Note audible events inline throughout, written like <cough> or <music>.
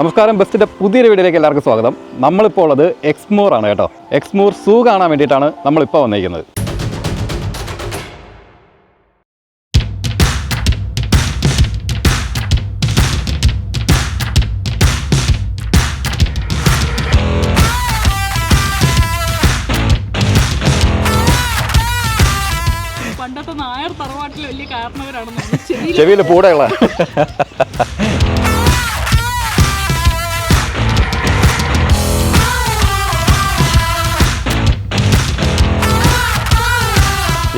നമസ്കാരം ബെസ്റ്റിന്റെ പുതിയൊരു വീഡിയോയിലേക്ക് എല്ലാവർക്കും സ്വാഗതം. നമ്മളിപ്പോൾ ഉള്ളത് എക്സ്മോർ ആണ് കേട്ടോ. എക്സ്മോർ സൂ കാണാൻ വേണ്ടിയിട്ടാണ് നമ്മളിപ്പോൾ വന്നിരിക്കുന്നത്. <laughs> ചെവിയിൽ ചെവിയിൽ <laughs>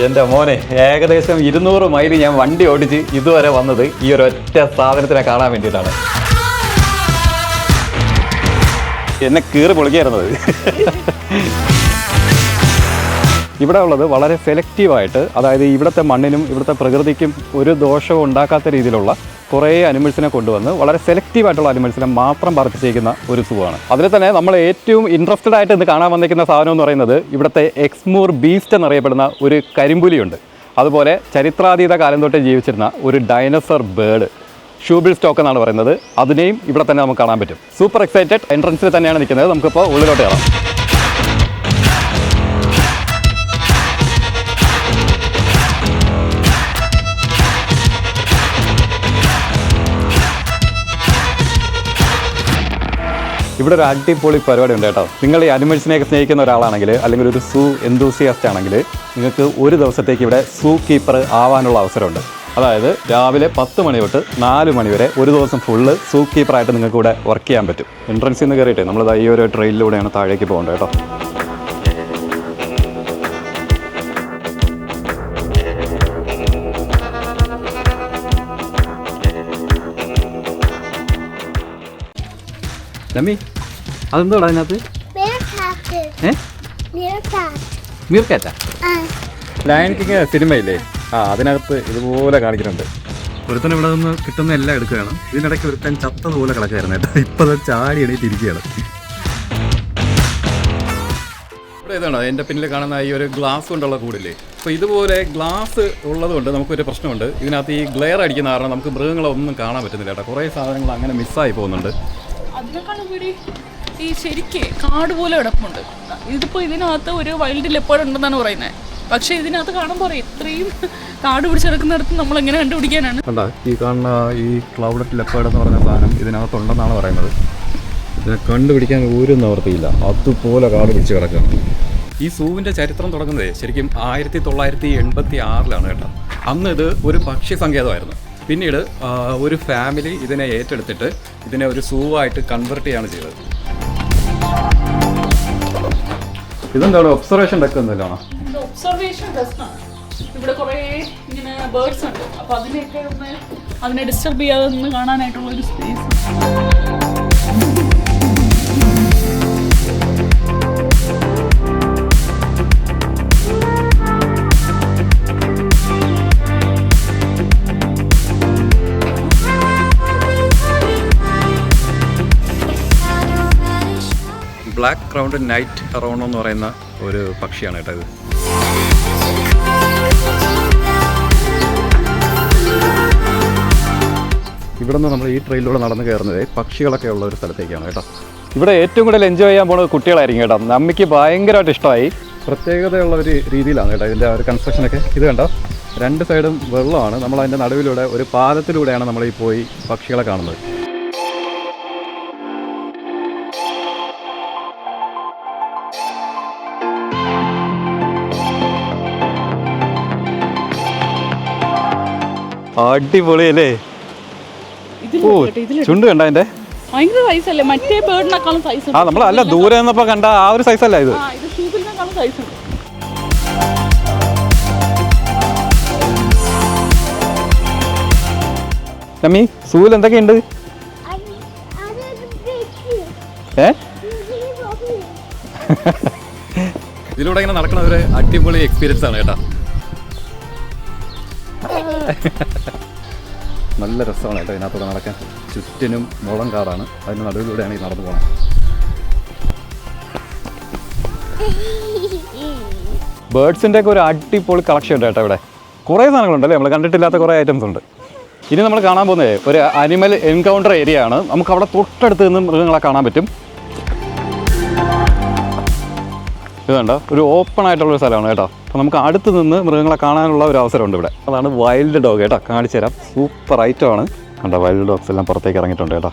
എന്റെ മോനെ ഏകദേശം ഇരുന്നൂറ് മൈൽ ഞാൻ വണ്ടി ഓടിച്ച് ഇതുവരെ വന്നത് ഈ ഒരു ഒറ്റ സാധനത്തിനെ കാണാൻ വേണ്ടിയിട്ടാണ്. എന്നെ കീറി പൊളിക്കായിരുന്നത് ഇവിടെ ഉള്ളത് വളരെ സെലക്റ്റീവായിട്ട് അതായത് ഇവിടുത്തെ മണ്ണിനും ഇവിടുത്തെ പ്രകൃതിക്കും ഒരു ദോഷവും ഉണ്ടാക്കാത്ത രീതിയിലുള്ള കുറേ അനിമൽസിനെ കൊണ്ടുവന്ന് വളരെ സെലക്റ്റീവ് ആയിട്ടുള്ള അനിമൽസിനെ മാത്രം പാർപ്പിച്ചിരിക്കുന്ന ഒരു സൂ ആണ് അതിൽ തന്നെ നമ്മൾ ഏറ്റവും ഇൻട്രസ്റ്റഡ് ആയിട്ട് ഇന്ന് കാണാൻ വന്നിരിക്കുന്ന സാധനം എന്ന് പറയുന്നത് ഇവിടുത്തെ എക്സ്മൂർ ബീസ്റ്റ് എന്നറിയപ്പെടുന്ന ഒരു കരിമ്പുലിയുണ്ട്. അതുപോലെ ചരിത്രാതീത കാലം തൊട്ടേ ജീവിച്ചിരുന്ന ഒരു ഡൈനസർ ബേർഡ് ഷൂബിൾ സ്റ്റോക്ക് എന്നാണ് പറയുന്നത്. അതിനെയും ഇവിടെ തന്നെ നമുക്ക് കാണാൻ പറ്റും. സൂപ്പർ എക്സൈറ്റഡ് എൻട്രൻസിൽ തന്നെയാണ് നിൽക്കുന്നത്. നമുക്കിപ്പോൾ ഉള്ളിലോട്ട് കയറാം. ഇവിടെ ഒരു അടിപൊളി പരിപാടി ഉണ്ട് കേട്ടോ. നിങ്ങൾ ഈ അനിമൽസിനെയൊക്കെ സ്നേഹിക്കുന്ന ഒരാളാണെങ്കിൽ അല്ലെങ്കിൽ ഒരു സൂ എന്തൂസിയാസ്റ്റ് ആണെങ്കിൽ നിങ്ങൾക്ക് ഒരു ദിവസത്തേക്ക് ഇവിടെ സൂ കീപ്പർ ആവാനുള്ള അവസരമുണ്ട്. അതായത് രാവിലെ പത്ത് മണി തൊട്ട് നാല് മണി വരെ ഒരു ദിവസം ഫുള്ള് സൂ കീപ്പറായിട്ട് നിങ്ങൾക്ക് ഇവിടെ വർക്ക് ചെയ്യാൻ പറ്റും. എൻട്രൻസിൽ നിന്ന് കയറിയിട്ട് നമ്മൾ ഈ ഒരു ട്രെയിനിലൂടെയാണ് താഴേക്ക് പോകേണ്ടത് കേട്ടോ. രമി അതെന്തോടാ അതിനകത്ത്. ഏ. മീർക്കാറ്റാ ലയൺ കിങ് സിനിമയില്ലേ? ആ അതിനകത്ത് ഇതുപോലെ കാണിക്കുന്നുണ്ട്. ഒരുത്തൻ ഇവിടെ നിന്ന് കിട്ടുന്ന എല്ലാം എടുക്കുകയാണ്. ഇതിനിടയ്ക്ക് ഒരുത്തൻ ചത്തതുപോലെ കിടക്കുകയായിരുന്നു കേട്ടോ. ഇപ്പൊ അത് ചാടി എണീറ്റിരിക്കുകയാണ് ഇവിടെ ഇതാണ്? എന്റെ പിന്നിൽ കാണുന്ന ഈ ഒരു ഗ്ലാസ് കൊണ്ടുള്ള കൂടില്ലേ? അപ്പോൾ ഇതുപോലെ ഗ്ലാസ് ഉള്ളതുകൊണ്ട് നമുക്കൊരു പ്രശ്നമുണ്ട്. ഇതിനകത്ത് ഈ ഗ്ലെയർ അടിക്കുന്ന കാരണം നമുക്ക് മൃഗങ്ങളെ ഒന്നും കാണാൻ പറ്റുന്നില്ല കേട്ടോ. കുറേ സാധനങ്ങൾ അങ്ങനെ മിസ്സായി പോകുന്നുണ്ട്. അതിനേക്കാളും കൂടി ഈ ശരിക്ക് കാട് പോലെ കിടപ്പുണ്ട്. ഇതിപ്പോ ഇതിനകത്ത് ഒരു വൈൽഡ് ലെപ്പേർഡ് ഉണ്ടെന്നാണ് പറയുന്നത് പക്ഷെ ഇതിനകത്ത് കാണുമ്പോൾ ഇത്രയും കാട് പിടിച്ചെടുക്കുന്നിടത്ത് നമ്മൾ എങ്ങനെ കണ്ടുപിടിക്കാനാണ്. കണ്ട ഈ കാണുന്ന ഈ ക്ലൗഡറ്റ് ലെപ്പേർഡ് എന്ന് പറയുന്ന സാധനം ഇതിനകത്തുണ്ടെന്നാണ് പറയുന്നത്. ഇതിനെ കണ്ടുപിടിക്കാൻ ഒരു നിവർത്തിയില്ല. അതുപോലെ കാട് പിടിച്ച് കിടക്കുകയാണ്. ഈ സൂവിന്റെ ചരിത്രം തുടങ്ങുന്നത് ശരിക്കും ആയിരത്തി തൊള്ളായിരത്തി എൺപത്തി ആറിലാണ് കേട്ടോ. അന്ന് ഇത് ഒരു പക്ഷി സങ്കേതമായിരുന്നു പിന്നീട് ഒരു ഫാമിലി ഇതിനെ ഏറ്റെടുത്തിട്ട് ഇതിനെ ഒരു സൂവായിട്ട് കൺവെർട്ട് ചെയ്യാണ് ചെയ്തത്. ഇതെന്താണ്? ഒബ്സർവേഷൻ ഡെക്ക് എന്തെല്ലാണോ ഒബ്സർവേഷൻ ആണ്. ഇവിടെ കുറേ ഇങ്ങനെ ബേർഡ്സ് ഉണ്ട്. അപ്പൊ അതിനെയൊക്കെ ഒന്ന് അതിനെ ഡിസ്റ്റർബ് ചെയ്യാതെ ഒന്ന് കാണാനായിട്ടുള്ള ഒരു species black crowned night heron എന്ന് പറയുന്ന ഒരു പക്ഷിയാണ് കേട്ടോ ഇത്. ഇവിടെ നിന്ന് നമ്മൾ ഈ ട്രെയിനിലൂടെ നടന്ന് കയറുന്നത് പക്ഷികളൊക്കെ ഉള്ള ഒരു സ്ഥലത്തേക്കാണ് കേട്ടോ. ഇവിടെ ഏറ്റവും കൂടുതൽ എൻജോയ് ചെയ്യാൻ പോകുന്നത് കുട്ടികളായിരിക്കും കേട്ടോ. നമ്മയ്ക്ക് ഭയങ്കരമായിട്ട് ഇഷ്ടമായി. പ്രത്യേകതയുള്ള ഒരു രീതിയിലാണ് കേട്ടോ ഇതിന്റെ ആ ഒരു കൺസ്ട്രക്ഷനൊക്കെ ഇത് കണ്ടോ? രണ്ട് സൈഡും വെള്ളമാണ്. നമ്മൾ അതിന്റെ നടുവിലൂടെ ഒരു പാലത്തിലൂടെയാണ് നമ്മൾ ഈ പോയി പക്ഷികളെ കാണുന്നത്. അടിപൊളിയല്ലേ? ഓ ഇതിൽ ചുണ്ട് കണ്ട അതിന്റെ? ഭയങ്കര സൈസ് അല്ലേ? മറ്റേ ബേർഡിനേക്കാളും സൈസ് ആ നമ്മൾ അല്ല ദൂരെ നിന്നപ്പോ കണ്ട ആ ഒരു സൈസ് അല്ല ഇത്? ആ ഇത് ഷൂബിലിനേക്കാളും സൈസ് ഉണ്ട്. നമ്മി സൂൽ എന്തൊക്കെയുണ്ട്? ഏ. <laughs> ഇതിലൂടെ ഇങ്ങനെ നടക്കുന്ന ഒരു അടിപൊളി എക്സ്പീരിയൻസ് ആണ് കേട്ടോ. <laughs> നല്ല രസമാണ് കേട്ടോ ഇതിനകത്തൂടെ നടക്കാൻ. ചുറ്റിനും മുളം കാടാണ്. അതിന് നടുവിലൂടെയാണ് ഈ നടന്നു പോകണം ബേർഡ്സിന്റെ ഒക്കെ ഒരു അടിപൊളി കളക്ഷൻ ഉണ്ട് കേട്ടോ ഇവിടെ. കുറേ സാധനങ്ങളുണ്ടല്ലേ നമ്മൾ കണ്ടിട്ടില്ലാത്ത കുറേ ഐറ്റംസ് ഉണ്ട്. ഇനി നമ്മൾ കാണാൻ പോകുന്നത് ഒരു അനിമൽ എൻകൗണ്ടർ ഏരിയ ആണ്. നമുക്ക് അവിടെ തൊട്ടടുത്ത് നിന്ന് മൃഗങ്ങളെ കാണാൻ പറ്റും. ഇതുണ്ടോ ഒരു ഓപ്പൺ ആയിട്ടുള്ളൊരു സ്ഥലമാണ് കേട്ടോ. അപ്പോൾ നമുക്ക് അടുത്ത് നിന്ന് മൃഗങ്ങളെ കാണാനുള്ള ഒരു അവസരമുണ്ട് ഇവിടെ. അതാണ് വൈൽഡ് ഡോഗ് കേട്ടോ കാണിച്ചു തരാം. സൂപ്പർ ഐറ്റമാണ് കണ്ടോ വൈൽഡ് ഡോഗ്സ് എല്ലാം പുറത്തേക്ക് ഇറങ്ങിയിട്ടുണ്ട് കേട്ടോ.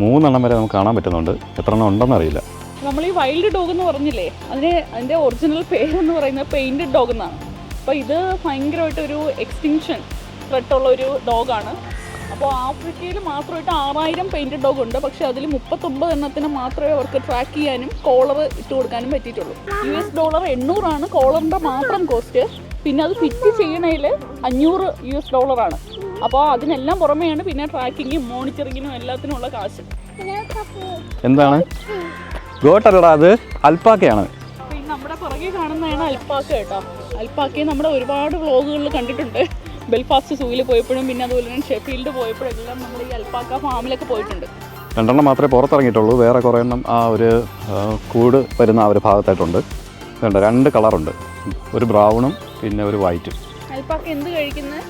മൂന്നെണ്ണം വരെ നമുക്ക് കാണാൻ പറ്റുന്നുണ്ട്. എത്ര എണ്ണം ഉണ്ടെന്ന് അറിയില്ല. നമ്മൾ ഈ വൈൽഡ് ഡോഗ് എന്ന് പറഞ്ഞില്ലേ അതിന് അതിന്റെ ഒറിജിനൽ പേരെന്ന് പറയുന്നത് പെയിന്റഡ് ഡോഗ് എന്നാണ്. അപ്പോൾ ഇത് ഭയങ്കരമായിട്ട് ഒരു എക്സ്റ്റിങ്ഷൻ ത്രെട്ടുള്ള ഒരു ഡോഗാണ് അപ്പോൾ ആഫ്രിക്കയിൽ മാത്രമായിട്ട് ആറായിരം പെയിന്റഡ് ഡോഗ് ഉണ്ട്. പക്ഷേ അതിൽ മുപ്പത്തൊമ്പത് എണ്ണത്തിന് മാത്രമേ അവർക്ക് ട്രാക്ക് ചെയ്യാനും കോളർ ഇട്ട് കൊടുക്കാനും പറ്റിയിട്ടുള്ളൂ. യു എസ് ഡോളർ എണ്ണൂറാണ് കോളറിന്റെ മാത്രം കോസ്റ്റ് പിന്നെ അത് ഫിറ്റ് ചെയ്യണതിൽ അഞ്ഞൂറ് യു എസ് ഡോളറാണ് അപ്പോൾ അതിനെല്ലാം പുറമെയാണ് പിന്നെ ട്രാക്കിങ്ങും മോണിറ്ററിങ്ങിനും എല്ലാത്തിനും ഉള്ള കാശ്. എന്താണ്? ഗോട്ടല്ലടാ അത്. അൽപ്പാക്കയാണ്. നമ്മുടെ പുറകെ കാണുന്നതാണ് അൽപ്പാക്ക കേട്ടോ. അൽപ്പാക്കയെ നമ്മുടെ ഒരുപാട് വ്ളോഗുകളിൽ കണ്ടിട്ടുണ്ട്. ബെൽഫാസ്റ്റ് സൂയിൽ പോയപ്പോഴും പിന്നെ അതുപോലെ തന്നെ ഷെഫീൽഡ് പോയപ്പോഴെല്ലാം നമ്മൾ ഈ അൽപ്പാക്ക ഫാമിലൊക്കെ പോയിട്ടുണ്ട്. രണ്ടെണ്ണം മാത്രമേ പുറത്തിറങ്ങിയിട്ടുള്ളൂ. വേറെ കുറേ എണ്ണം ആ ഒരു കൂട് വരുന്ന ആ ഒരു ഭാഗത്തായിട്ടുണ്ട്. വേണ്ട രണ്ട് കളറുണ്ട് ഒരു ബ്രൗണും പിന്നെ ഒരു വൈറ്റും അൽപ്പാക്ക എന്ത് കഴിക്കുന്നത്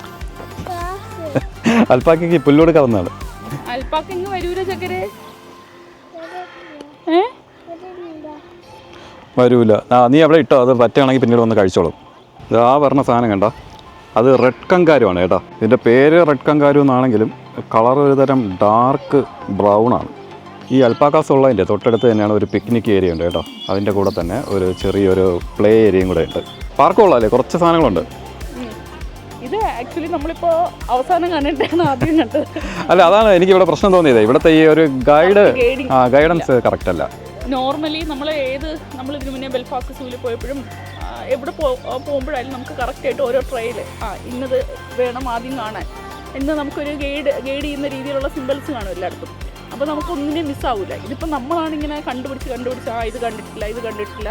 അൽപ്പാക്കി <laughs> അൽപ്പാക്കയ്ക്ക് പുല്ലോട് കവന്നാണ് അൽപ്പാക്ക ഇങ്ങ് വരൂല ചക്കരെ? വരൂല. ആ നീ അവിടെ ഇട്ടോ? അത് പറ്റുകയാണെങ്കിൽ പിന്നീട് വന്ന് കഴിച്ചോളും. ആ പറഞ്ഞ സാധനം കണ്ട? അത് റെഡ് കങ്കാരുമാണ് കേട്ടോ. ഇതിന്റെ പേര് റെഡ് കങ്കാരു എന്നാണെങ്കിലും കളർ ഒരുതരം ഡാർക്ക് ബ്രൗൺ ആണ്. ഈ അൽപ്പാക്കാസ് ഉള്ളതിന്റെ തൊട്ടടുത്ത് തന്നെയാണ് ഒരു പിക്നിക് ഏരിയ ഉണ്ട് കേട്ടോ. അതിന്റെ കൂടെ തന്നെ ഒരു ചെറിയൊരു പ്ലേ ഏരിയയും കൂടെ ഉണ്ട്. പാർക്കുള്ളതല്ലേ കുറച്ച് സാധനങ്ങളുണ്ട്. ഇത് ആക്ച്വലി നമ്മളിപ്പോ അവസാനം കണ്ടിട്ടാണ് ആദ്യം കണ്ടത്. അല്ല അതാണ് എനിക്ക് ഇവിടെ പ്രശ്നം തോന്നിയത്. ഇവിടുത്തെ ഈ ഒരു ഗൈഡ് ആ ഗൈഡൻസ് കറക്റ്റ് അല്ല. നോർമലി നമ്മൾ ഏത് നമ്മൾ ഇതിനു മുന്നേ ബെൽഫാസ്റ്റ് സൂവിൽ പോയപ്പോഴും എവിടെ പോ പോകുമ്പോഴായാലും നമുക്ക് കറക്റ്റായിട്ട് ഓരോ ട്രെയിൽ ആ ഇന്നത് വേണം ആദ്യം കാണാൻ. എന്ന് നമുക്കൊരു ഗൈഡ് ഗൈഡ് ചെയ്യുന്ന രീതിയിലുള്ള സിമ്പിൾസ് കാണും എല്ലായിടത്തും. അപ്പോൾ നമുക്ക് ഒന്നിനെ മിസ്സാവില്ല ഇതിപ്പോൾ നമ്മളാണിങ്ങനെ കണ്ടുപിടിച്ച് കണ്ടുപിടിച്ച് ആ ഇത് കണ്ടിട്ടില്ല ഇത് കണ്ടിട്ടില്ല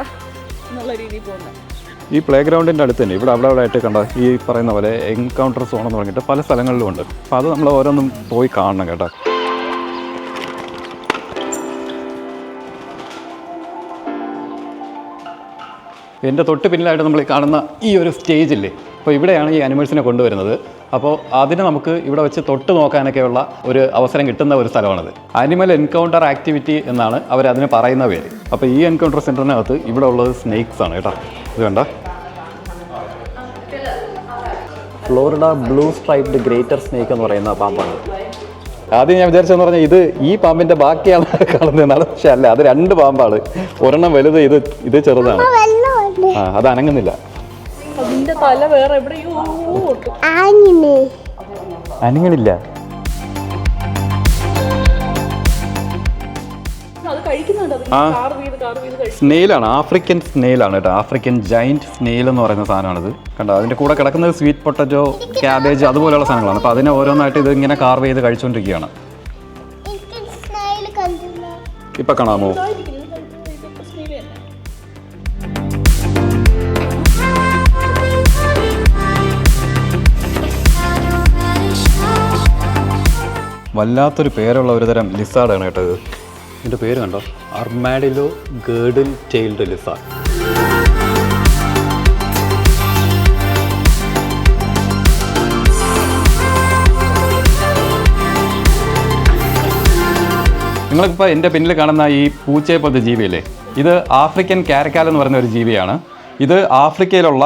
എന്നുള്ള രീതിയിൽ പോകുന്നത്. ഈ പ്ലേ ഗ്രൗണ്ടിന്റെ അടുത്ത് തന്നെ ഇവിടെ അവിടെ അവിടെ ആയിട്ട് കണ്ട ഈ പറയുന്ന പോലെ എൻകൗണ്ടർ സോൺ എന്ന് പറഞ്ഞിട്ട് പല സ്ഥലങ്ങളിലും ഉണ്ട്. അപ്പോൾ അത് നമ്മൾ ഓരോന്നും പോയി കാണണം കേട്ടോ. എന്റെ തൊട്ട് പിന്നിലായിട്ട് നമ്മൾ ഈ കാണുന്ന ഈ ഒരു സ്റ്റേജില്ലേ അപ്പോൾ ഇവിടെയാണ് ഈ അനിമൽസിനെ കൊണ്ടുവരുന്നത്. അപ്പോൾ അതിന് നമുക്ക് ഇവിടെ വെച്ച് തൊട്ട് നോക്കാനൊക്കെയുള്ള ഒരു അവസരം കിട്ടുന്ന ഒരു സ്ഥലമാണത്. അനിമൽ എൻകൗണ്ടർ ആക്ടിവിറ്റി എന്നാണ് അവർ അതിന് പറയുന്ന പേര്. അപ്പോൾ ഈ എൻകൗണ്ടർ സെന്ററിനകത്ത് ഇവിടെ ഉള്ളത് സ്നേക്സ് ആണ് കേട്ടോ. ഇത് വേണ്ട Florida blue striped garter snake എന്ന് പറയുന്ന പാമ്പാണ്. ആദ്യം ഞാൻ വിചാരിച്ചെന്ന് പറഞ്ഞാൽ ഇത് ഈ പാമ്പിന്റെ ബാക്കിയാണ് <laughs> കാണുന്നതെന്നാണ്. പക്ഷെ അല്ല അത് രണ്ട് പാമ്പാണ്. ഒരെണ്ണം വലുത് ഇത് ഇത് ചെറുതാണ്. അത് അനങ്ങുന്നില്ല. അതിന്റെ തല വേറെ എവിടെയോ അനങ്ങണില്ല. സ്നെയിലാണ് ആഫ്രിക്കൻ സ്നെയിലാണ് കേട്ടോ. ആഫ്രിക്കൻ ജൈന്റ് സ്നെയിൽ എന്ന് പറയുന്ന സാധനമാണിത്. കണ്ടോ? അതിന്റെ കൂടെ കിടക്കുന്നത് സ്വീറ്റ് പൊട്ടറ്റോ ക്യാബേജ് അതുപോലെയുള്ള സാധനങ്ങളാണ്. അപ്പോൾ അതിനെ ഓരോന്നായിട്ട് ഇത് ഇങ്ങനെ കാർവ് ചെയ്ത് കഴിച്ചുകൊണ്ടിരിക്കുകയാണ് ഇപ്പം കാണാമോ? വല്ലാത്തൊരു പേരുള്ള ഒരു തരം ലിസാർഡാണ് കേട്ടോ ഇത്. ഇതിന്റെ പേര് കണ്ടോ? Armadillo girdle tailed lizard. നിങ്ങളിപ്പോൾ എന്റെ പിന്നിൽ കാണുന്ന ഈ പൂച്ചയെ പോലത്തെ ജീവിയല്ലേ? ഇത് ആഫ്രിക്കൻ കാരക്കാൽ എന്ന് പറയുന്ന ഒരു ജീവിയാണ്. ഇത് ആഫ്രിക്കയിലുള്ള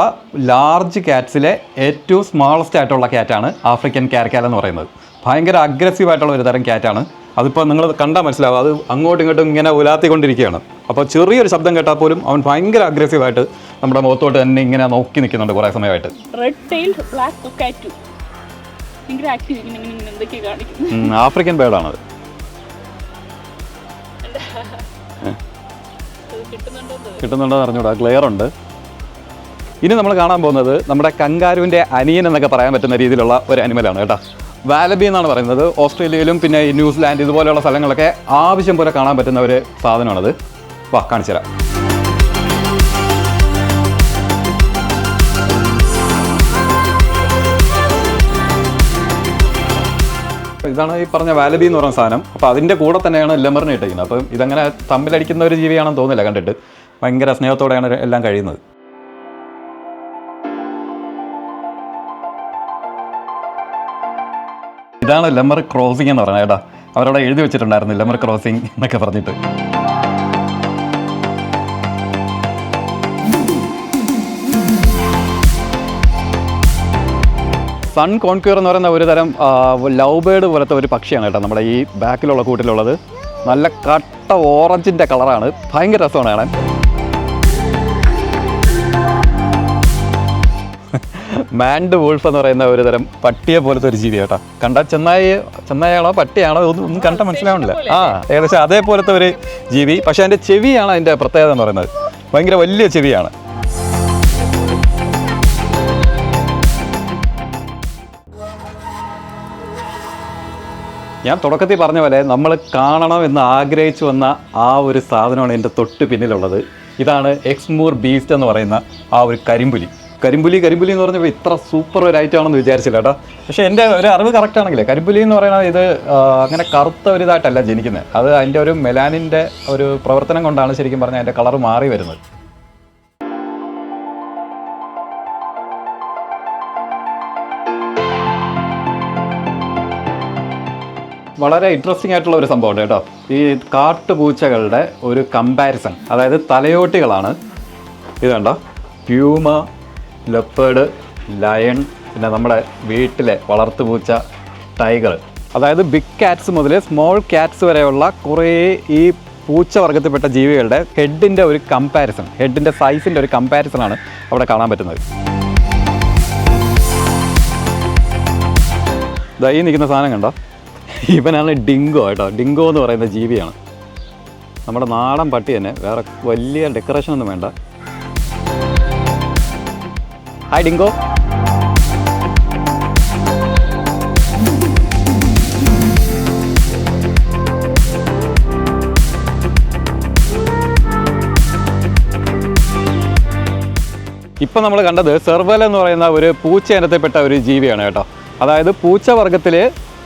ലാർജ് കാറ്റ്സിലെ ഏറ്റവും സ്മോളസ്റ്റ് ആയിട്ടുള്ള കാറ്റാണ് ആഫ്രിക്കൻ കാരക്കാൽ എന്ന് പറയുന്നത്. ഭയങ്കര അഗ്രസീവ് ആയിട്ടുള്ള ഒരു തരം കാറ്റാണ് അതിപ്പോൾ നിങ്ങൾ കണ്ടാൽ മനസ്സിലാവും അത് അങ്ങോട്ടും ഇങ്ങോട്ടും ഇങ്ങനെ ഉലാത്തിക്കൊണ്ടിരിക്കുകയാണ്. അപ്പോൾ ചെറിയൊരു ശബ്ദം കേട്ടാൽ പോലും അവൻ ഭയങ്കര അഗ്രസീവായിട്ട് നമ്മുടെ മുഖത്തോട്ട് തന്നെ ഇങ്ങനെ നോക്കി നിൽക്കുന്നുണ്ട് കുറേ സമയമായിട്ട്. റെഡ് ടെയിൽഡ് ബ്ലാക്ക് കുക്കാറ്റു ഭയങ്കര ആക്റ്റീവ് ഇങ്ങനെ ആഫ്രിക്കൻ ബേഡാണ് <laughs> അത് കിട്ടുന്നുണ്ടോ അറിഞ്ഞൂടാ. ക്ലിയർ ഉണ്ട്. ഇനി നമ്മൾ കാണാൻ പോകുന്നത് നമ്മുടെ കങ്കാരുവിന്റെ അനിയൻ എന്നൊക്കെ പറയാൻ പറ്റുന്ന രീതിയിലുള്ള ഒരു അനിമലാണ് കേട്ടോ. വാലബി എന്നാണ് പറയുന്നത്. ഓസ്ട്രേലിയയിലും പിന്നെ ന്യൂസിലാൻഡ് ഇതുപോലെയുള്ള സ്ഥലങ്ങളൊക്കെ ആവശ്യം പോലെ കാണാൻ പറ്റുന്ന ഒരു സാധനമാണത്. വാ കാണിച്ചു തരാം. ഇതാണ് ഈ പറഞ്ഞ വാലബി എന്ന് പറയുന്ന സാധനം. അപ്പോൾ അതിന്റെ കൂടെ തന്നെയാണ് ലെമറിനെ ഇട്ടിരിക്കുന്നത് അപ്പം ഇതങ്ങനെ തമ്മിലടിക്കുന്ന ഒരു ജീവിയാണെന്ന് തോന്നുന്നില്ല കണ്ടിട്ട്. ഭയങ്കര സ്നേഹത്തോടെയാണ് എല്ലാം കഴിയുന്നത്. ഇതാണ് ലെമർ ക്രോസിംഗ് എന്ന് പറയുന്നത് കേട്ടോ. അവരവിടെ എഴുതി വെച്ചിട്ടുണ്ടായിരുന്നു ലെമർ ക്രോസിംഗ് എന്നൊക്കെ പറഞ്ഞിട്ട്. സൺ കോൺക്യൂർ എന്ന് പറയുന്ന ഒരു തരം ലവ് ബേർഡ് പോലത്തെ ഒരു പക്ഷിയാണ് കേട്ടോ നമ്മുടെ ഈ ബാക്കിലുള്ള കൂട്ടിലുള്ളത്. നല്ല കട്ട ഓറഞ്ചിന്റെ കളറാണ് ഭയങ്കര രസമാണ് കാണാൻ. മാൻഡ് വൂൾഫ് എന്ന് പറയുന്ന ഒരു തരം പട്ടിയെ പോലത്തെ ഒരു ജീവി കേട്ടോ. കണ്ട ചെന്നായി ചെന്നായാണോ പട്ടിയാണോ ഒന്നും ഒന്നും കണ്ട മനസ്സിലാവണില്ല. ആ ഏകദേശം അതേപോലത്തെ ഒരു ജീവി. പക്ഷെ അതിന്റെ ചെവിയാണ് അതിന്റെ പ്രത്യേകത എന്ന് പറയുന്നത്. ഭയങ്കര വലിയ ചെവിയാണ്. ഞാൻ തുടക്കത്തിൽ പറഞ്ഞ പോലെ നമ്മൾ കാണണം എന്ന് ആഗ്രഹിച്ചു വന്ന ആ ഒരു സാധനമാണ് എന്റെ തൊട്ട് പിന്നിലുള്ളത്. ഇതാണ് എക്സ്മൂർ ബീസ്റ്റ് എന്ന് പറയുന്ന ആ ഒരു കരിമ്പുലി. കരിമ്പുലി കരിമ്പുലി എന്ന് പറഞ്ഞപ്പോൾ ഇത്ര സൂപ്പർ ഒരു ഐറ്റം ആണെന്ന് വിചാരിച്ചില്ല കേട്ടോ. പക്ഷേ എന്റെ ഒരു അറിവ് കറക്റ്റ് ആണെങ്കിലേ കരിമ്പുലി എന്ന് പറയുന്നത് ഇത് അങ്ങനെ കറുത്ത ഒരു ഇതായിട്ടല്ല ജനിക്കുന്നത് അത് അതിന്റെ ഒരു മെലാനിന്റെ ഒരു പ്രവർത്തനം കൊണ്ടാണ് ശരിക്കും പറഞ്ഞാൽ അതിന്റെ കളർ മാറി വരുന്നത്. വളരെ ഇൻട്രസ്റ്റിംഗ് ആയിട്ടുള്ള ഒരു സംഭവമുണ്ട് കേട്ടോ. ഈ കാട്ടുപൂച്ചകളുടെ ഒരു കമ്പാരിസൺ അതായത് തലയോട്ടികളാണ്. ഇത് കണ്ടോ പ്യൂമ ലെപ്പേഡ് ലയൺ പിന്നെ നമ്മുടെ വീട്ടിലെ വളർത്തുപൂച്ച ടൈഗർ. അതായത് ബിഗ് കാറ്റ്സ് മുതൽ സ്മോൾ കാറ്റ്സ് വരെയുള്ള കുറേ ഈ പൂച്ച വർഗത്തിൽപ്പെട്ട ജീവികളുടെ ഹെഡിന്റെ ഒരു കമ്പാരിസൺ ഹെഡിന്റെ സൈസിന്റെ ഒരു കമ്പാരിസൺ ആണ് അവിടെ കാണാൻ പറ്റുന്നത്. ദൈ നിൽക്കുന്ന സാധനം കണ്ടോ? ഇവനാണ് ഡിങ്കോ കേട്ടോ. ഡിങ്കോ എന്ന് പറയുന്ന ജീവിയാണ്. നമ്മുടെ നാടൻ പട്ടി തന്നെ വേറെ വലിയ ഡെക്കറേഷൻ ഒന്നും വേണ്ട. ഹായ് ഡിങ്കോ ഇപ്പം നമ്മൾ കണ്ടത് സെർവൽ എന്ന് പറയുന്ന ഒരു പൂച്ച ഇനത്തിൽപ്പെട്ട ഒരു ജീവിയാണ് കേട്ടോ. അതായത് പൂച്ച വർഗത്തിൽ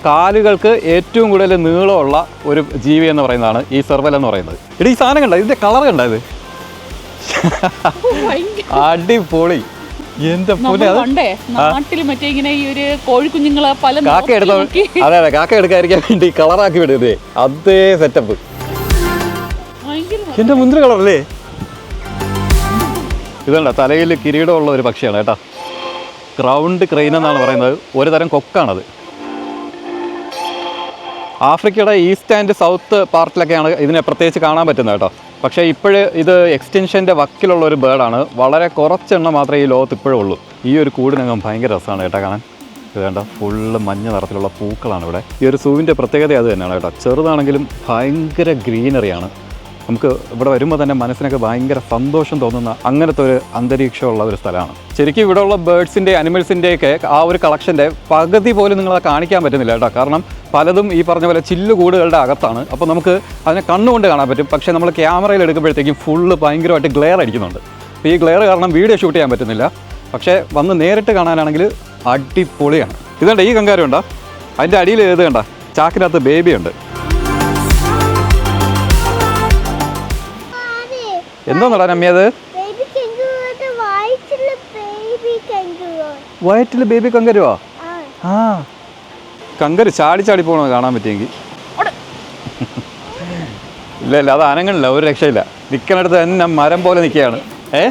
കാലുകൾക്ക് ഏറ്റവും കൂടുതൽ നീളമുള്ള ഒരു ജീവി എന്ന് പറയുന്നതാണ് ഈ സെർവൽ എന്ന് പറയുന്നത്. ഇടീ ഈ സാധനം കണ്ട? ഇതിന്റെ കളർ കണ്ട ഇത്? <laughs> അടിപൊളി. എന്റെ പണ്ടേ നാട്ടിൽ മറ്റേ ഇങ്ങനെ ഈ ഒരു കോഴിക്കുഞ്ഞുങ്ങളെ പല കാക്ക അതെ അതെ കാക്ക എടുക്കാതിരിക്കാൻ വേണ്ടി കളറാക്കി വിടരുതേ. അതേ സെറ്റപ്പ് എന്റെ മുന്തിരി കളറല്ലേ ഇതല്ല തലയിൽ കിരീടമുള്ള ഒരു പക്ഷിയാണ് കേട്ടോ. ക്രൗണ്ട് ക്രെയിൻ എന്നാണ് പറയുന്നത്. ഒരു തരം കൊക്കാണത്. ആഫ്രിക്കയുടെ ഈസ്റ്റ് ആൻഡ് സൗത്ത് പാർട്ടിലൊക്കെയാണ് ഇതിനെ പ്രത്യേകിച്ച് കാണാൻ പറ്റുന്നത് കേട്ടോ. പക്ഷേ ഇപ്പോഴ് ഇത് എക്സ്റ്റൻഷന്റെ വക്കിലുള്ള ഒരു ബേർഡാണ് വളരെ കുറച്ചെണ്ണം മാത്രമേ ഈ ലോകത്ത് ഇപ്പോഴും ഉള്ളൂ. ഈ ഒരു കൂടിനകം ഭയങ്കര രസമാണ് കേട്ടോ കാണാൻ. ഇത് വേണ്ട ഫുള്ള് മഞ്ഞ നിറത്തിലുള്ള പൂക്കളാണ് ഇവിടെ. ഈ ഒരു സൂവിന്റെ പ്രത്യേകത അത് തന്നെയാണ് കേട്ടോ. ചെറുതാണെങ്കിലും ഭയങ്കര ഗ്രീനറിയാണ്. നമുക്ക് ഇവിടെ വരുമ്പോൾ തന്നെ മനസ്സിനൊക്കെ ഭയങ്കര സന്തോഷം തോന്നുന്ന അങ്ങനത്തെ ഒരു അന്തരീക്ഷമുള്ള ഒരു സ്ഥലമാണ്. ശരിക്കും ഇവിടെയുള്ള ബേർഡ്സിന്റെ അനിമൽസിന്റെയൊക്കെ ആ ഒരു കളക്ഷന്റെ പകുതി പോലും നിങ്ങളെ കാണിക്കാൻ പറ്റുന്നില്ല കേട്ടോ. കാരണം പലതും ഈ പറഞ്ഞ പോലെ ചില്ല് കൂടുകളുടെ അകത്താണ്. അപ്പോൾ നമുക്ക് അതിനെ കണ്ണുകൊണ്ട് കാണാൻ പറ്റും. പക്ഷേ നമ്മൾ ക്യാമറയിൽ എടുക്കുമ്പോഴത്തേക്കും ഫുള്ള് ഭയങ്കരമായിട്ട് ഗ്ലെയർ അടിക്കുന്നുണ്ട്. അപ്പോൾ ഈ ഗ്ലെയർ കാരണം വീഡിയോ ഷൂട്ട് ചെയ്യാൻ പറ്റുന്നില്ല. പക്ഷേ വന്ന് നേരിട്ട് കാണാനാണെങ്കിൽ അടിപൊളിയാണ്. ഇതുണ്ട് ഈ കങ്കാരം ഉണ്ടോ അതിന്റെ അടിയിൽ ഇത് കണ്ട? ചാക്കിനകത്ത് ബേബി ഉണ്ട്. എന്തോന്നടാ രമ്യ അത്? ബേബി കെങ്കുറുവിന്റെ വയറ്റിൽ ബേബി കെങ്കുറു വയറ്റിൽ ബേബി കങ്കരുവാ ആ. കങ്കര് ചാടി ചാടി പോകണം കാണാൻ പറ്റിയെങ്കിൽ ഇല്ല ഇല്ല അത് അനങ്ങളില്ല ഒരു രക്ഷയില്ല. നിൽക്കണടുത്ത് തന്നെ മരം പോലെ നിൽക്കുകയാണ് ഏ?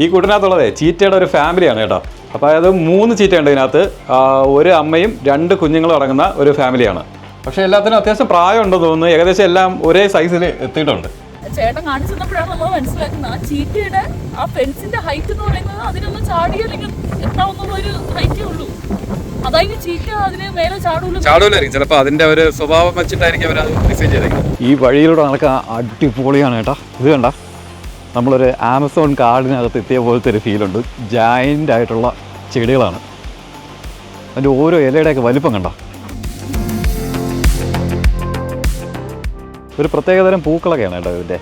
ഈ കൂട്ടിനകത്തുള്ളതേ ചീറ്റയുടെ ഒരു ഫാമിലിയാണ് കേട്ടോ. അപ്പോൾ അതായത് മൂന്ന് ചീറ്റയുണ്ട് ഇതിനകത്ത്. ഒരു അമ്മയും രണ്ട് കുഞ്ഞുങ്ങളും അടങ്ങുന്ന ഒരു ഫാമിലിയാണ്. പക്ഷേ എല്ലാത്തിനും അത്യാവശ്യം പ്രായമുണ്ടെന്ന് തോന്നുന്നു. ഏകദേശം എല്ലാം ഒരേ സൈസിൽ എത്തിയിട്ടുണ്ട്. ചേട്ടൻ കാണിച്ചു തന്നപ്പോഴാണ് നമ്മൾ മനസ്സിലാക്കുന്നത്. ആ ചീറ്റയുടെ ആ ഫെൻസിന്റെ ഹൈറ്റ് എന്ന് പറയുന്നത് അതിനൊന്നും ചാടിയല്ലെങ്കിൽ എത്താവുന്ന ഒരു ഹൈറ്റേ ഉള്ളൂ. ചിലപ്പോൾ അതിന്റെ ഒരു സ്വഭാവം വെച്ചിട്ടായിരിക്കും അവർ ഡിസൈൻ ചെയ്തേക്കുന്നത്. ഈ വഴിയിലൂടെ നടക്കാൻ അടിപൊളിയാണ് കേട്ടോ. ഇത് കണ്ട? നമ്മളൊരു ആമസോൺ കാടിനകത്ത് എത്തിയ പോലത്തെ ഒരു ഫീലുണ്ട് ജയന്റ് ആയിട്ടുള്ള ചെടികളാണ്. അതിന്റെ ഓരോ ഇലയുടെയൊക്കെ വലിപ്പം കണ്ട? ഒരു പ്രത്യേകതരം പൂക്കളൊക്കെയാണ് കേട്ടോ ഇതിന്റെ.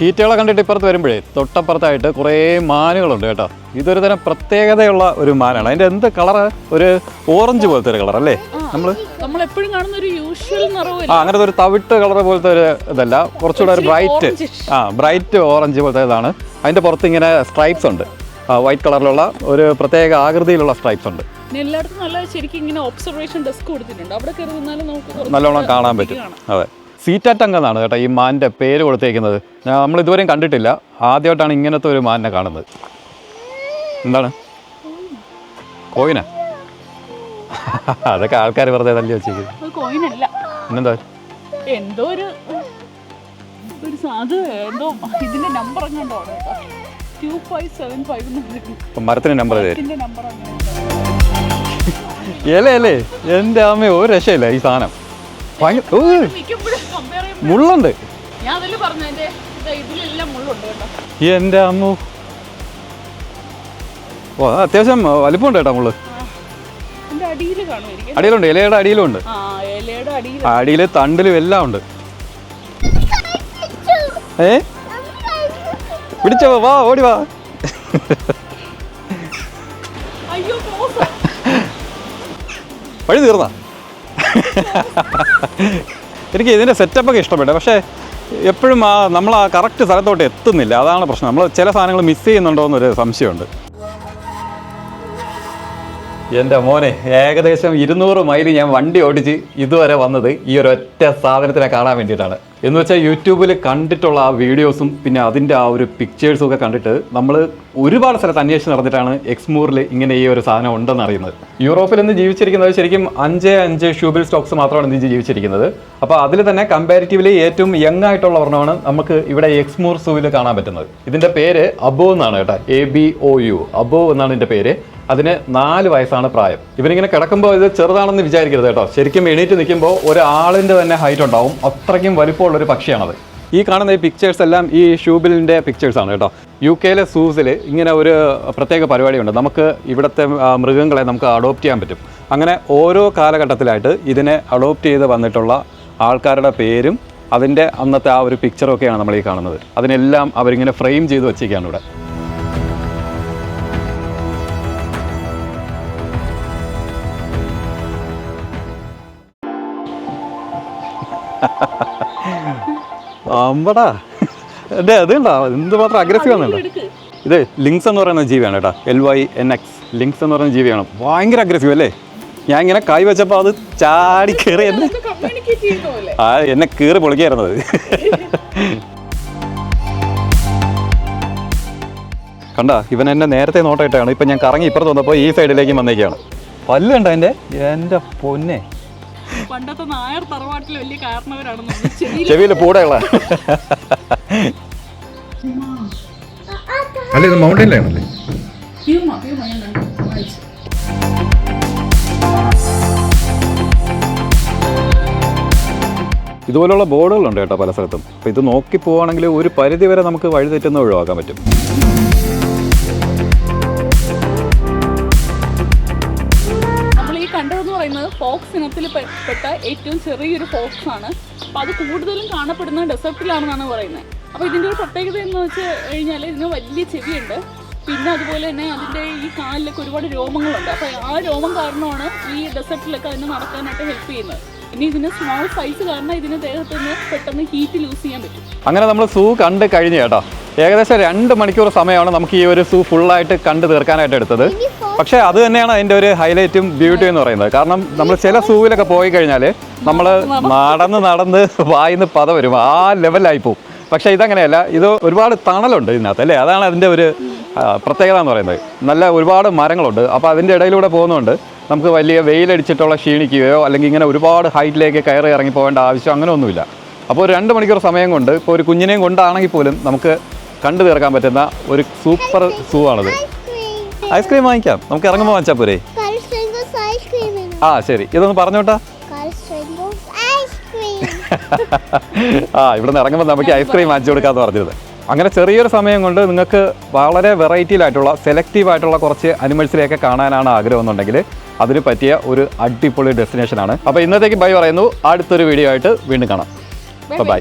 ചീറ്റകളെ കണ്ടിട്ട് ഇപ്പുറത്ത് വരുമ്പോഴേ തൊട്ടപ്പുറത്തായിട്ട് കുറേ മാനുകളുണ്ട് കേട്ടോ. ഇതൊരു തരം പ്രത്യേകതയുള്ള ഒരു മാനാണ്. അതിന്റെ എന്ത് കളറ് ഒരു ഓറഞ്ച് പോലത്തെ ഒരു കളർ അല്ലേ? നമ്മൾ നമ്മൾ എപ്പോഴും കാണുന്ന ഒരു യൂഷ്വൽ ആ അങ്ങനത്തെ ഒരു തവിട്ട് കളർ പോലത്തെ ഒരു ഇതല്ല. കുറച്ചുകൂടെ ഒരു ബ്രൈറ്റ്. ആ ബ്രൈറ്റ് ഓറഞ്ച് പോലത്തെ ഇതാണ്. അതിന്റെ പുറത്ത് ഇങ്ങനെ സ്ട്രൈപ്സ് ഉണ്ട്. വൈറ്റ് കളറിലുള്ള ഒരു പ്രത്യേക ആകൃതിയിലുള്ള സ്ട്രൈപ്സ് ഉണ്ട്. എല്ലായിടത്തും നല്ല ശരിക്കും ഇങ്ങനെ ഒബ്സർവേഷൻ ഡെസ്ക് കൊടുത്തിട്ടുണ്ട്. അവിടെ കയറി നിന്നാലും നമുക്ക് നല്ലോണം കാണാൻ പറ്റും. അതെ. സീറ്റാറ്റങ് എന്നാണ് കേട്ടോ ഈ മാന്റെ പേര് കൊടുത്തേക്കുന്നത്. നമ്മൾ ഇതുവരെയും കണ്ടിട്ടില്ല. ആദ്യമായിട്ടാണ് ഇങ്ങനത്തെ ഒരു മാനിനെ കാണുന്നത്. എന്താണ്? കോയിന? <laughs> അതൊക്കെ ആൾക്കാർ വെറുതെ തല്ലി വെച്ചേക്കുന്നത് അത് കോയിനല്ല. പിന്നെന്താ? എന്തോ ഒരു ഒരു സാധു എന്തോ ഇതിന്റെ നമ്പർ എങ്ങാണ്ടോ കേട്ടോ. ടു ഫൈവ് സെവൻ ഫൈവ് ഇപ്പം മരത്തിന് നമ്പർ ഇല അല്ലേ എന്റെ അമ്മ ഒരു രക്ഷയില്ല ഈ സാധനം. മുള്ളുണ്ട്. ഞാൻ അതല്ലേ പറഞ്ഞു എന്റെ ഇതിലെല്ലാം മുള്ളുണ്ട് കേട്ടോ. എന്റെ അമ്മ. ഓ അത് അത്യാവശ്യം വലിപ്പമുണ്ട് കേട്ടോ മുള്ളു. അടിയിലുണ്ട് ഇലയുടെ അടിയിലുണ്ട്. അടിയിൽ തണ്ടിലും എല്ലാം ഉണ്ട്. ഏ? പിടിച്ചോ വാ ഓടി വാ. വഴി തീർന്ന? എനിക്ക് ഇതിന്റെ സെറ്റപ്പൊക്കെ ഇഷ്ടപ്പെട്ടു പക്ഷേ എപ്പോഴും ആ നമ്മൾ ആ കറക്റ്റ് സ്ഥലത്തോട്ട് എത്തുന്നില്ല. അതാണ് പ്രശ്നം. നമ്മൾ ചില സാധനങ്ങൾ മിസ് ചെയ്യുന്നുണ്ടോ എന്നൊരു സംശയമുണ്ട്. എന്റെ മോനെ ഏകദേശം ഇരുന്നൂറ് മൈൽ ഞാൻ വണ്ടി ഓടിച്ച് ഇതുവരെ വന്നത് ഈ ഒരു ഒറ്റ സാധനത്തിനെ കാണാൻ വേണ്ടിയിട്ടാണ്. എന്ന് വെച്ചാൽ യൂട്യൂബിൽ കണ്ടിട്ടുള്ള ആ വീഡിയോസും പിന്നെ അതിന്റെ ആ ഒരു പിക്ചേഴ്സും ഒക്കെ കണ്ടിട്ട് നമ്മൾ ഒരുപാട് സ്ഥലത്ത് അന്വേഷിച്ച് നടന്നിട്ടാണ് എക്സ്മൂറിൽ ഇങ്ങനെ ഈ ഒരു സാധനം ഉണ്ടെന്ന് അറിയുന്നത്. യൂറോപ്പിൽ നിന്ന് ജീവിച്ചിരിക്കുന്നത് ശരിക്കും അഞ്ച് അഞ്ച് ഷൂബിൽ സ്റ്റോക്സ് മാത്രമാണ് ഇന്ന് ജീവിച്ചിരിക്കുന്നത്. അപ്പോൾ അതിൽ തന്നെ കമ്പാരിറ്റീവ്ലി ഏറ്റവും യങ് ആയിട്ടുള്ള ഒരെണ്ണമാണ് നമുക്ക് ഇവിടെ എക്സ്മൂർ സൂവിൽ കാണാൻ പറ്റുന്നത്. ഇതിന്റെ പേര് അബോ എന്നാണ് കേട്ടോ എ ബി ഒ യു അബോ എന്നാണ് ഇതിന്റെ പേര്. അതിന് നാല് വയസ്സാണ് പ്രായം. ഇവനിങ്ങനെ കിടക്കുമ്പോൾ ഇത് ചെറുതാണെന്ന് വിചാരിക്കരുത് കേട്ടോ. ശരിക്കും എണീറ്റ് നിൽക്കുമ്പോൾ ഒരാളിന്റെ തന്നെ ഹൈറ്റ് ഉണ്ടാവും. അത്രയ്ക്കും വലിപ്പമുള്ള ഒരു പക്ഷിയാണത്. ഈ കാണുന്ന ഈ പിക്ചേഴ്സ് എല്ലാം ഈ ഷൂബിലിന്റെ പിക്ചേഴ്സാണ് കേട്ടോ. യു കെയിലെ സൂസിൽ ഇങ്ങനെ ഒരു പ്രത്യേക പരിപാടിയുണ്ട്. നമുക്ക് ഇവിടുത്തെ മൃഗങ്ങളെ നമുക്ക് അഡോപ്റ്റ് ചെയ്യാൻ പറ്റും. അങ്ങനെ ഓരോ കാലഘട്ടത്തിലായിട്ട് ഇതിനെ അഡോപ്റ്റ് ചെയ്ത് വന്നിട്ടുള്ള ആൾക്കാരുടെ പേരും അതിന്റെ അന്നത്തെ ആ ഒരു പിക്ചറൊക്കെയാണ് നമ്മൾ ഈ കാണുന്നത്. അതിനെല്ലാം അവരിങ്ങനെ ഫ്രെയിം ചെയ്ത് വെച്ചേക്കാണ് ഇവിടെ. അമ്പടാ. എന്റെ അത് എന്ത് മാത്രം അഗ്രസീവ് ആണെന്നുണ്ടോ ഇത് ലിങ്സ് എന്ന് പറയുന്ന ജീവിയാണ് കേട്ടോ. L Y N X lynx എന്ന് പറയുന്ന ജീവിയാണ്. ഭയങ്കര അഗ്രസീവ് അല്ലേ? ഞാൻ ഇങ്ങനെ കൈ വെച്ചപ്പോൾ അത് ചാടി കയറി എന്നെ ആ എന്നെ കീറി പൊളിക്കായിരുന്നത് കണ്ട? ഇവൻ എന്നെ നേരത്തെ നോട്ടായിട്ടാണ് ഇപ്പം ഞാൻ കറങ്ങി ഇപ്പുറത്ത് വന്നപ്പോൾ ഈ സൈഡിലേക്ക് വന്നേക്കാണ്. പല്ലുണ്ടോ എന്റെ എന്റെ പൊന്നെ. പണ്ടത്തെ നായർ തറവാട്ടിൽ വലിയ കാരണവരാണെന്ന് തോന്നുന്നു. ചെവിയിൽ പൂടെയുള്ള അല്ല ഇത് ഇതുപോലുള്ള ബോർഡുകളുണ്ട് കേട്ടോ പല സ്ഥലത്തും. അപ്പോൾ ഇത് നോക്കി പോവുകയാണെങ്കിൽ ഒരു പരിധി വരെ നമുക്ക് വഴി തെറ്റുന്ന ഒഴിവാക്കാൻ പറ്റും. ഇനത്തിൽ പെ- പെട്ട ഏറ്റവും ചെറിയൊരു ഫോക്സ് ആണ് അപ്പോൾ അത് കൂടുതലും കാണപ്പെടുന്ന ഡെസേർട്ടിലാണെന്നാണ് പറയുന്നത്. അപ്പോൾ ഇതിന്റെ ഒരു പ്രത്യേകത എന്ന് വെച്ച് കഴിഞ്ഞാൽ ഇതിന് വലിയ ചെവിയുണ്ട്. പിന്നെ അതുപോലെ തന്നെ അതിന്റെ ഈ കാലിലൊക്കെ ഒരുപാട് രോമങ്ങളുണ്ട്. അപ്പോൾ ആ രോമം കാരണമാണ് ഈ ഡെസേർട്ടിലൊക്കെ അതിന് നടക്കാനായിട്ട് ഹെൽപ്പ് ചെയ്യുന്നത്. ഇനി ഇതിന് സ്മോൾ സൈസ് കാരണം ഇതിന് പെട്ടെന്ന് ഹീറ്റ് ലൂസ് ചെയ്യാൻ പറ്റും. അങ്ങനെ നമ്മൾ സൂ കണ്ട് കഴിഞ്ഞു കേട്ടോ. ഏകദേശം രണ്ട് മണിക്കൂർ സമയമാണ് നമുക്ക് ഈ ഒരു സൂ ഫുള്ളായിട്ട് കണ്ടു തീർക്കാനായിട്ട് എടുത്തത്. പക്ഷേ അത് തന്നെയാണ് അതിന്റെ ഒരു ഹൈലൈറ്റും ബ്യൂട്ടിയും എന്ന് പറയുന്നത്. കാരണം നമ്മൾ ചില സൂവിലൊക്കെ പോയി കഴിഞ്ഞാൽ നമ്മൾ നടന്ന് നടന്ന് വായിന്ന് പത വരും ആ ലെവലായി പോകും പക്ഷേ ഇതങ്ങനെയല്ല ഇത് ഒരുപാട് തണലുണ്ട് ഇതിനകത്ത് അല്ലേ? അതാണ് അതിന്റെ ഒരു പ്രത്യേകത എന്ന് പറയുന്നത്. നല്ല ഒരുപാട് മരങ്ങളുണ്ട്. അപ്പോൾ അതിന്റെ ഇടയിലൂടെ പോകുന്നതുകൊണ്ട് നമുക്ക് വലിയ വെയിലടിച്ചിട്ടുള്ള ക്ഷീണിക്കുകയോ അല്ലെങ്കിൽ ഇങ്ങനെ ഒരുപാട് ഹൈറ്റിലേക്ക് കയറി ഇറങ്ങി പോകേണ്ട ആവശ്യം അങ്ങനെ ഒന്നുമില്ല അപ്പോൾ ഒരു രണ്ട് മണിക്കൂർ സമയം കൊണ്ട് ഇപ്പോൾ ഒരു കുഞ്ഞിനെയും കൊണ്ടാണെങ്കിൽ പോലും നമുക്ക് കണ്ടു തീർക്കാൻ പറ്റുന്ന ഒരു സൂപ്പർ സൂ. ഐസ്ക്രീം വാങ്ങിക്കാം. നമുക്ക് ഇറങ്ങുമ്പോൾ വാങ്ങിച്ചാൽ പോരെ. ആ ശരി. ഇതൊന്ന് പറഞ്ഞോട്ടാ. ആ ഇവിടെ നിന്ന് ഇറങ്ങുമ്പോൾ നമുക്ക് ഐസ്ക്രീം വാങ്ങിച്ചു കൊടുക്കാമെന്ന് പറഞ്ഞത്. അങ്ങനെ ചെറിയൊരു സമയം കൊണ്ട് നിങ്ങൾക്ക് വളരെ വെറൈറ്റിയിലായിട്ടുള്ള സെലക്റ്റീവ് ആയിട്ടുള്ള കുറച്ച് അനിമൽസിനെയൊക്കെ കാണാനാണ് ആഗ്രഹം എന്നുണ്ടെങ്കിൽ അതിന് പറ്റിയ ഒരു അടിപൊളി ഡെസ്റ്റിനേഷനാണ് അപ്പോൾ ഇന്നത്തേക്ക് ബൈ പറയുന്നു. അടുത്തൊരു വീഡിയോ ആയിട്ട് വീണ്ടും കാണാം. Bye bye.